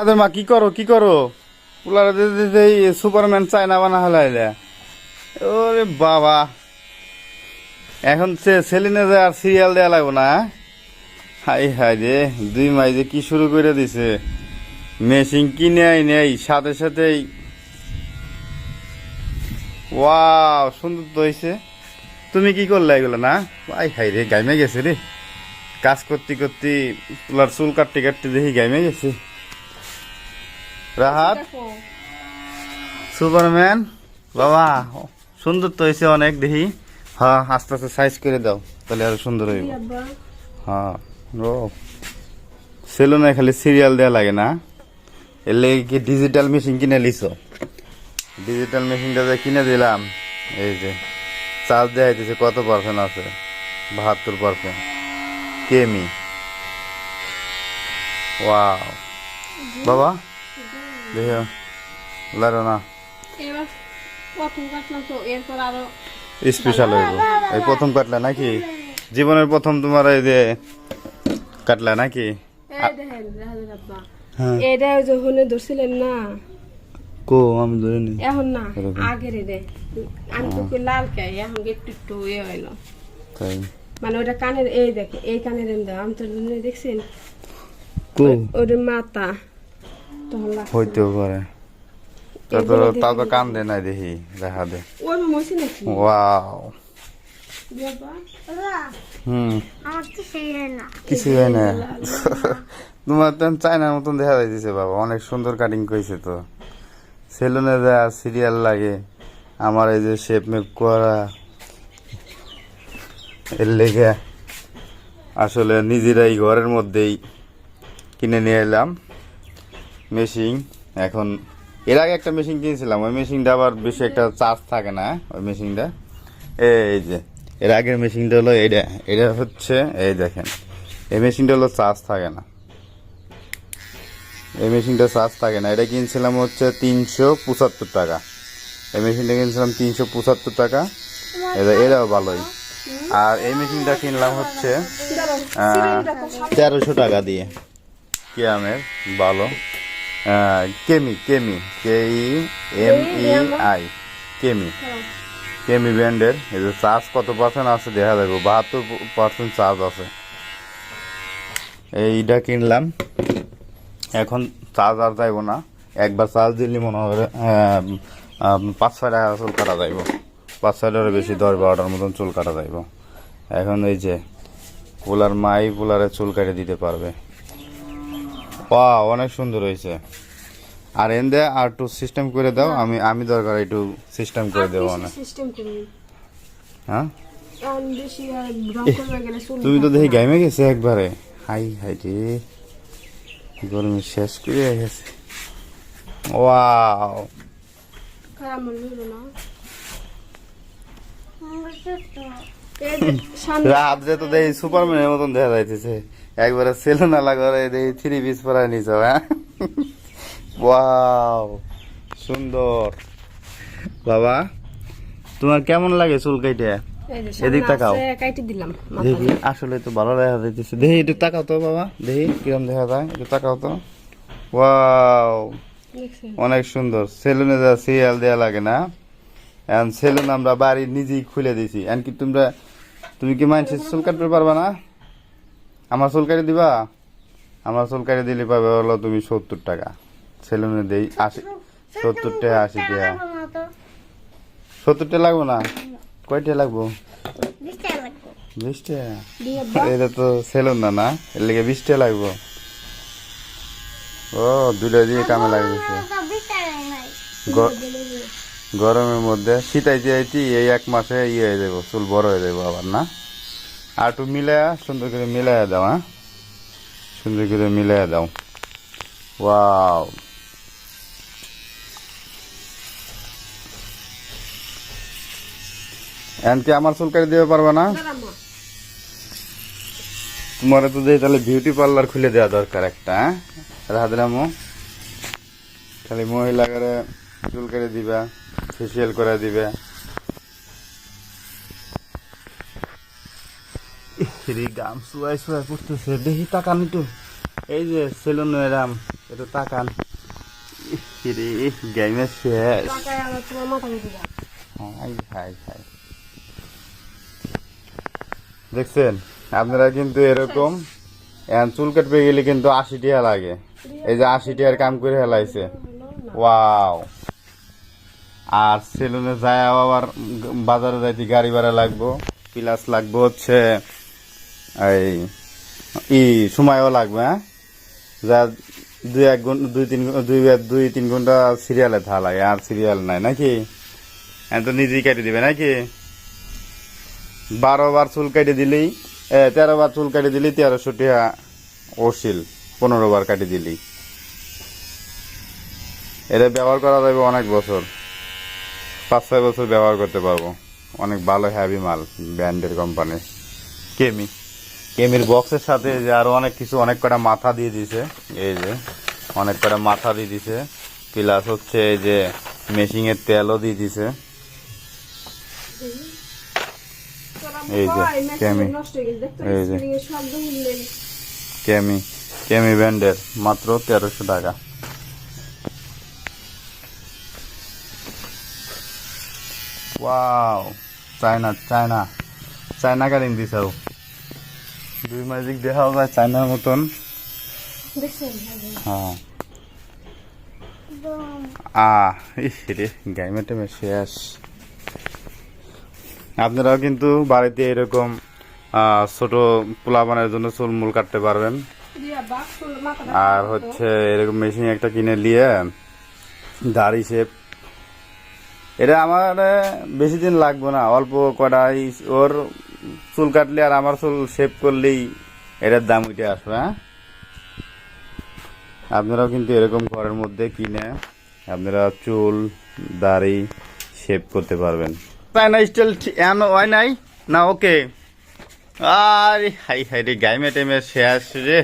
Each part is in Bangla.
আদের মা, কি করো কি করো? পোলারে সুপারম্যান চায়না বানা হলাইলে ওরে বাবা। এখন সে সেলিনে যায় আর সিরিয়াল দেওয়া লাগবো না হাই হাই রে, দুই মাই যে কি শুরু করে দিছে। মেশিন কিনে আই নেই সাথে সাথেই ওয়াও, সুন্দর তো হয়েছে তুমি কি করলে এগুলো, না? আই হাই রে, গাইমে গেছে রে। কাজ করতে করতে চুল কাটতে কাটতে দেখি গাইমে গেছে। রাহাত? সুপারম্যান? বাবা সুন্দর তো হয়েছে অনেক দেখি। হ্যাঁ আস্তে আস্তে সাইজ করে দাও তাহলে আরও সুন্দর হইব। হ্যাঁ ও। সেলুনে খালি সিরিয়াল দেওয়া লাগে না। এর লেগে কি ডিজিটাল মেশিন কিনে লিছ? ডিজিটাল মেশিনটা যে কিনে দিলাম এই যে চার্জ দেওয়া হইতেছে কত পার্সেন্ট আছে? বাহাত্তর পার্সেন্ট কেমি। ওয়াও বাবা দেখো লারো না স্পেশাল হইব এই প্রথম কাটলা নাকি? জীবনের প্রথম তোমার এই যে কাটলা নাকি? আব্বা হ্যাঁ। এটা যখন ধরছিলেন না কো আমি ধরিনি। এখন না। আগের রে আমি তো লাল কে এখন একটু একটু ইয়ে হইল। তাই। মানে ওটা কানের এই দেখে এই কানের আমি তো দেখছেন? কো? ওদের মাথা। হইতেও পারে। তা তো নাই দেখি দেখা দে। ওর মসি নাকি? ওয়াও। হুম। আমার তো সেই না। কিছু হয় না। তোমার তো চায়নার মতন দেখা যাইতেছে বাবা অনেক সুন্দর কাটিং করেছে তো। সেলুনে যা সিরিয়াল লাগে আমার এই যে শেপ মেপ করা এর লেগে আসলে নিজেরাই ঘরের মধ্যেই কিনে নিয়ে এলাম। মেশিন এখন এর আগে একটা মেশিন কিনেছিলাম ওই মেশিনটা আবার বেশি একটা চার্জ থাকে না ওই মেশিনটা এই যে এর আগের মেশিনটা হলো এটা এটা হচ্ছে এই দেখেন এই মেশিনটা হলো চার্জ থাকে না। এই মেশিনটা চার্জ থাকে না এটা কিনছিলাম হচ্ছে তিনশো পঁচাত্তর টাকা। এই মেশিনটা কিনছিলাম তিনশো পঁচাত্তর টাকা এটা এটাও ভালোই। আর এই মেশিনটা কিনলাম হচ্ছে তেরোশো টাকা দিয়ে। কিয়ামের ভালো। কেমি কেমি কে এম ই আই কেমি। কেমি ব্র্যান্ডের, এই যে চার্জ কত পার্সেন্ট আছে দেখা যাবে, বাহাত্তর পার্সেন্ট চার্জ আছে। এইটা কিনলাম, এখন চার্জ আর যাইব না, একবার চার্জ দিলে মনে হবে পাঁচ ছয় টাকা চুল কাটা যাইব। পাঁচ ছয় টাকার বেশি, দশ বারোটার মতন চুল কাটা যাইব। এখন এই যে পোলার মাই পোলারে চুল কাটে দিতে পারবে। পা অনেক সুন্দর হয়েছে। আর এন্দে আর একটু সিস্টেম করে দাও আমি আমি দরকার একটু সিস্টেম করে দেবো অনেক। সিস্টেম করুন হ্যাঁ? তুমি তো দেখি গাইমে গেছে একবারে। হাই হাই রে। গরমে শেষ করে গেছে। ওয়াও। খারাপ মনে হলো না? রাত যে তো দেখি সুপারম্যানের মতন দেখা যাইতেছে একবারে সেলুন করে দেখি থ্রি পিস পরাই নিছ হ্যাঁ? ওয়াও সুন্দর। বাবা তোমার কেমন লাগে চুল কাইটে? এদিক তাকাও। কাইটে দিলাম দেখি আসলে তো ভালো দেখা যাইতেছে। দেখি একটু তাকাও তো বাবা দেখি কিরম দেখা যায় একটু তাকাও তো। ওয়াও অনেক সুন্দর। সেলুনে যা সিরিয়াল দেওয়া লাগে না। এখন সেলুন আমরা বাড়ি নিজেই খুলে দিছি। এমনকি তোমরা তুমি কি মানছি চুল কাটতে পারবা না? আমার চুল কাটি দিবা? আমার চুল কাটি দিলে পাবে হলো তুমি সত্তর টাকা। সেলুনে দেই আশি সত্তর টাকা আশি টাকা। লাগবে সত্তর টাকা লাগবো না? কয়টা লাগবো? বিশ টাকা লাগবে। এটা তো সেলুন না না? এর লেগে বিশ টাকা লাগবো। ও দুটা দিয়ে কামে গ- গরমের মধ্যে শীতাইতে আইতি এই এক মাসে ইয়ে হয়ে যাব চুল বড় হয়ে যাব আবার না? আর একটু মিলায়া সুন্দর করে মিলাইয়া দাও হ্যাঁ? সুন্দর করে মিলাইয়া দাও। ওয়াও। এমনকি আমার চুল কাটি দিতে পারবে না? তোমার তো দেই তাহলে বিউটি পার্লার খুলে দেওয়া দরকার একটা হ্যাঁ? রাধরামো খালি মহিলা করে চুল করে দিবা। ফেসিয়াল করে দিবে। গাম শুয়াই শুয়াই পড়তেছে দেখি তাকান একটু। এই যে সেলুন এরাম একটু তাকান। রে গেমের শেষ। দেখছেন আপনারা কিন্তু এরকম চুল কাটবে গেলে কিন্তু আশি টাকা লাগে। এই যে আশি টাকার কাম করে হেলাইছে। ওয়াও। আর সেলুনে যায় আবার বাজারে যাইতে গাড়ি ভাড়া লাগবো। প্লাস লাগবো হচ্ছে এই, ই সময়ও লাগবে হ্যাঁ? যা দুই এক দুই তিন দুই দুই তিন ঘণ্টা সিরিয়ালে থা লাগে আর সিরিয়াল নাই নাকি? এখন তো নিজেই কেটে দিবে নাকি? বারো বার চুল কেটে দিলেই তেরো বার চুল কেটে দিলেই তেরোশো টাকা ওসিল পনেরো বার কাটি দিলেই এটা ব্যবহার করা যাবে অনেক বছর। পাঁচ ছয় বছর ব্যবহার করতে পারব। অনেক ভালো হ্যাভি মাল ব্র্যান্ডের কোম্পানি কেমি কেমির বক্সের সাথে যে আরও অনেক কিছু অনেক কটা মাথা দিয়ে দিছে। এই যে অনেক কটা মাথা দিয়ে দিছে। প্লাস হচ্ছে এই যে মেশিনের তেলও দিয়ে দিছে। এই যে, কেমি। এই যে। কেমি কেমি ব্র্যান্ডের মাত্র তেরোশো টাকা। Wow China China China cutting দিছাও দুই ম্যাজিক দেখাও যায় চায়নার মতন হ্যাঁ আহ রে গাইমে টেমে শেষ. আপনারাও কিন্তু বাড়িতে এরকম ছোট পোলাপানের জন্য চুল মূল কাটতে পারবেন। আর হচ্ছে এরকম মেশিন একটা কিনে নিয়ে দাড়ি শেপ এটা আমার বেশি দিন লাগবে না। অল্প কটা ওর চুল কাটলে আর আমার চুল শেপ করলেই এটার দাম উঠে আসবে হ্যাঁ? আপনারাও কিন্তু এরকম ঘরের মধ্যে কিনে আপনারা চুল, দাড়ি শেপ করতে পারবেন। তাই না স্টাইল হয় নাই না ওকে আরে, হাই হাই রে গাইমে টেমে শেষ রে।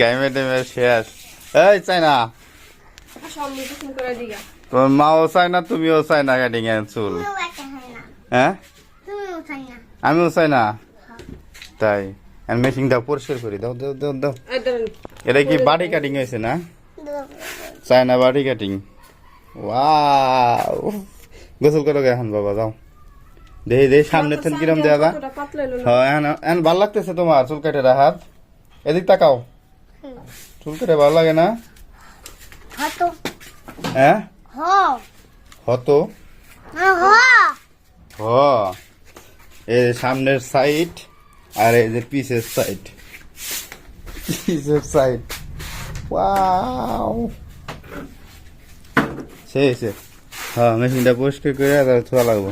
গাইমে টেমে শেষ এই চাই না সামনে পিছন করে দিগা তোমার মাও চাই না তুমিও চাই না কাটিং এর চুল। হয়? আমিও চাই না। তাই আর মেশিনটা পরিষ্কার করি। দাও দাও দাও দাও। এটা কি বাটি কাটিং হয়েছে না? দাও। চায়না বাটি কাটিং ওয়াও গোসল করো এখন বাবা যাও। দেখি দেখি সামনে থেকে কিরম দেওয়া যা কতটা পাতলা এলো না? হ্যাঁ এখন ভালো লাগতেছে তোমার চুল কেটে রাখার। এদিক তাকাও। চুল কেটে ভালো লাগে না? হতো। হ্যাঁ? হ। হতো? হ। হ। এই সামনের সাইড আর এই যে পিসের সাইড পিসের সাইড ওয়াও সেই সে হ্যাঁ মেশিনটা পরিষ্কার করে আর থোয়া লাগবো।